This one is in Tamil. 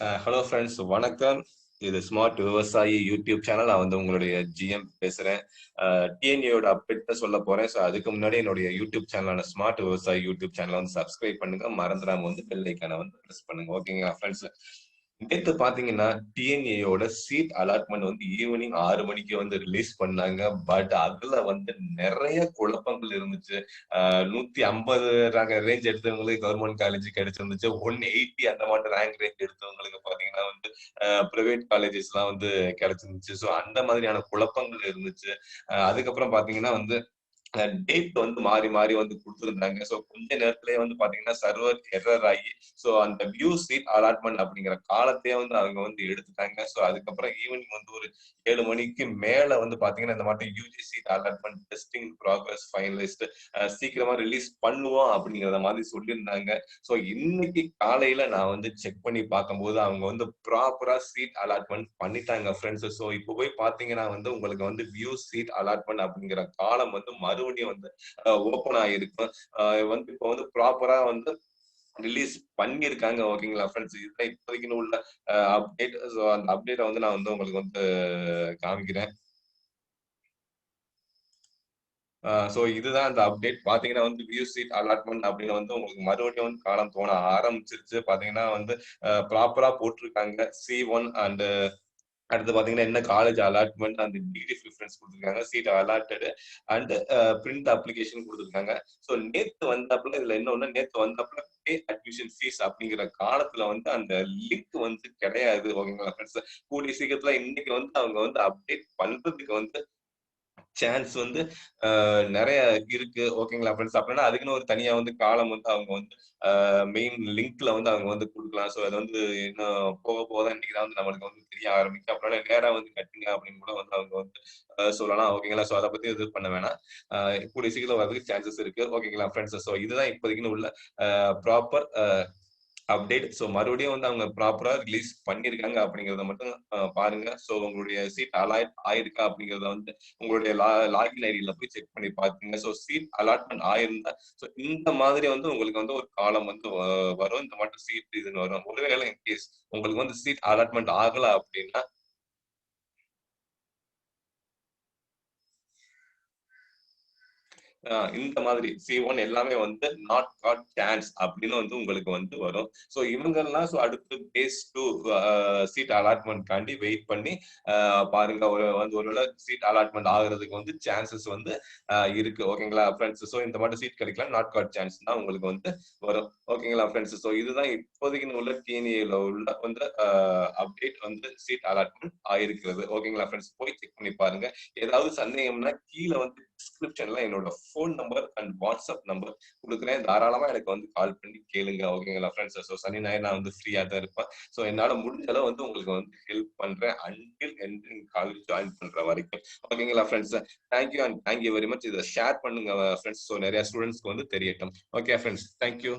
Uh, ஹலோ ஃப்ரெண்ட்ஸ் வணக்கம். இது ஸ்மார்ட் விவசாயி யூடியூப் சேனல் நான் வந்து உங்களுடைய ஜிஎம் பேசுறேன். டிஎன்ஏயோட அப்டேட் சொல்ல போறேன். ஸோ அதுக்கு முன்னாடி என்னுடைய யூடியூப் சேனலான ஸ்மார்ட் விவசாயி யூடியூப் சேனலை வந்து சப்ஸ்கிரைப் பண்ணுங்க. மறந்துடாம வந்து பெல் வந்து ப்ரெஸ் பண்ணுங்க. ஓகேங்களா ஃப்ரெண்ட்ஸ் நேற்று பாத்தீங்கன்னா டிஎன்ஏயோட சீட் அலாட்மெண்ட் வந்து ஈவினிங் ஆறு மணிக்கு வந்து ரிலீஸ் பண்ணாங்க. பட் அதுல வந்து நிறைய குழப்பங்கள் இருந்துச்சு. ஆஹ் நூத்தி ஐம்பது ரேங்க் ரேஞ்ச் எடுத்தவங்களுக்கு கவர்மெண்ட் காலேஜ் கிடைச்சிருந்துச்சு. ஒன் எயிட்டி அந்த மாதிரி ரேங்க் ரேஞ்ச் எடுத்தவங்களுக்கு பாத்தீங்கன்னா வந்து பிரைவேட் காலேஜஸ் எல்லாம் வந்து கிடைச்சிருந்துச்சு. ஸோ அந்த மாதிரியான குழப்பங்கள் இருந்துச்சு. அதுக்கப்புறம் பாத்தீங்கன்னா வந்து டேட் வந்து மாறி மாறி வந்து கொடுத்துருந்தாங்க. ஸோ கொஞ்ச நேரத்திலேயே வந்து பாத்தீங்கன்னா சர்வர் எரர் ஆகி ஸோ அந்த வியூ சீட் அலாட்மெண்ட் அப்படிங்கிற காலத்தையே வந்து அவங்க வந்து எடுத்துட்டாங்க. ஸோ அதுக்கப்புறம் ஈவினிங் வந்து ஒரு ஏழு மணிக்கு மேல வந்து பாத்தீங்கன்னா இந்த மாதிரி UG seat allotment testing progress finalist சீக்கிரமா ரிலீஸ் பண்ணுவோம் அப்படிங்கிறத மாதிரி சொல்லியிருந்தாங்க. ஸோ இன்னைக்கு காலையில நான் வந்து செக் பண்ணி பார்க்கும்போது அவங்க வந்து ப்ராப்பரா சீட் அலாட்மெண்ட் பண்ணிட்டாங்க ஃப்ரெண்ட்ஸ் ஸோ இப்போ போய் பாத்தீங்கன்னா வந்து உங்களுக்கு வந்து வியூ சீட் அலாட்மெண்ட் அப்படிங்கிற காலம் வந்து மறுபடியும் வந்து ஓப்பன் ஆகிருக்கும் வந்து இப்போ வந்து ப்ராப்பரா வந்து ரிலீஸ் பண்ணியிருக்காங்க ஓகேங்களா ஃப்ரெண்ட்ஸ் இதுதான் இப்போதைக்கு உள்ள அப்டேட் ஸோ அந்த அப்டேட்டை வந்து நான் வந்து உங்களுக்கு வந்து காமிக்கிறேன். ஸோ இதுதான் அந்த அப்டேட் பாத்தீங்கன்னா வந்து வியூ சீட் அலாட்மெண்ட் அப்படின்னு வந்து உங்களுக்கு மறுபடியும் வந்து காலம் தோண ஆரம்பிச்சிருச்சு. பாத்தீங்கன்னா வந்து ப்ராப்பரா போட்டிருக்காங்க. சி ஒன் அண்டு அடுத்து பாத்தீங்கன்னா என்ன காலேஜ் அலாட்மெண்ட் அந்த டிகிரி ப்ரிஃபரன்ஸ் கொடுத்துருக்காங்க seat allotted and print application கொடுத்துருக்காங்க. ஸோ நேத்து வந்தாப்புல இதுல என்ன ஒண்ணு நேத்து வந்தாப்புல பே அட்மிஷன் ஃபீஸ் அப்படிங்கிற காலத்துல வந்து அந்த லிங்க் வந்து கிடையாது ஓகேங்களா ஃப்ரெண்ட்ஸ் கூடிய சீக்கிரத்துல இன்னைக்கு வந்து அவங்க வந்து அப்டேட் பண்றதுக்கு வந்து சான்ஸ் வந்து நிறைய இருக்கு. ஓகேங்களா ஃப்ரெண்ட்ஸ் அப்படின்னா அதுக்குன்னு ஒரு தனியா வந்து காலம் வந்து அவங்க வந்து மெயின் லிங்க்ல வந்து அவங்க வந்து கொடுக்கலாம். ஸோ அது வந்து இன்னும் போக போக தான் இன்னைக்கு தான் வந்து நம்மளுக்கு வந்து தெரிய ஆரம்பிக்கும் அப்படின்னா நேரா வந்து கட்டுங்க அப்படின்னு கூட வந்து அவங்க வந்து சொல்லலாம். ஓகேங்களா ஸோ அதை பத்தி இது பண்ண வேணாம். கூடிய சீக்கிரம் வரதுக்கு சான்சஸ் இருக்கு. ஓகேங்களா ஃப்ரெண்ட்ஸ் ஸோ இதுதான் இப்போதைக்குன்னு உள்ள ப்ராப்பர் அப்டேட் ஸோ மறுபடியும் வந்து அவங்க ப்ராப்பரா ரிலீஸ் பண்ணியிருக்காங்க அப்படிங்கிறத மட்டும் பாருங்க. ஸோ உங்களுடைய சீட் அலாட் ஆயிருக்கா அப்படிங்கிறத வந்து உங்களுடைய லா லாகின் ஐடியில போய் செக் பண்ணி பாத்துங்க ஸோ சீட் அலாட்மெண்ட் ஆயிருந்தா ஸோ இந்த மாதிரி வந்து உங்களுக்கு வந்து ஒரு காலம் வந்து வரும். இந்த மட்டும் சீட் இதுன்னு வரும். ஒருவேளை இன்கேஸ் உங்களுக்கு வந்து சீட் அலாட்மெண்ட் ஆகல அப்படின்னா இந்த மாதிரி சி ஒன் எல்லாமே வந்து நாட் காட் சான்ஸ் அப்படின்னு வந்து உங்களுக்கு வந்து வரும். ஸோ இவங்கெல்லாம் ஸோ அடுத்து பேஸ் டூ சீட் அலாட்மெண்ட்காண்டி வெயிட் பண்ணி பாருங்க ஒரு வந்து ஒருவேளை சீட் அலாட்மெண்ட் ஆகுறதுக்கு வந்து சான்சஸ் வந்து இருக்கு. ஓகேங்களா ஃப்ரெண்ட்ஸ் ஸோ இந்த மாதிரி சீட் கிடைக்கலாம் நாட் காட் சான்ஸ் தான் உங்களுக்கு வந்து வரும். ஓகேங்களா ஃப்ரெண்ட்ஸ் ஸோ இதுதான் இப்போதைக்கு உள்ள டிஎன்ஏல உள்ள வந்து அப்டேட் வந்து சீட் அலாட்மெண்ட் ஆயிருக்கிறது. ஓகேங்களா ஃப்ரெண்ட்ஸ் போய் செக் பண்ணி பாருங்க. ஏதாவது சந்தேகம்னா கீழே வந்து டிஸ்கிரிப்ஷன்ல என்னோட phone number and WhatsApp number கொடுக்குறேன். தாராளமா எனக்கு வந்து கால் பண்ணி கேளுங்க ஓகேங்களா ஃப்ரெண்ட்ஸ் ஸோ சனி ஞாயிறு நான் வந்து ஃப்ரீயா தான் இருப்பேன். ஸோ என்னால முடிஞ்ச அளவு வந்து உங்களுக்கு வந்து ஹெல்ப் பண்றேன் அன்டில் என்ட்ரிங் காலேஜ் ஜாயின் பண்ற வரைக்கும். ஓகேங்களா friends thank you and thank you very much இதை ஷேர் பண்ணுங்க ஃப்ரெண்ட்ஸ் ஸோ நிறைய ஸ்டூடெண்ட்ஸ்க்கு வந்து தெரியட்டும். Okay friends thank you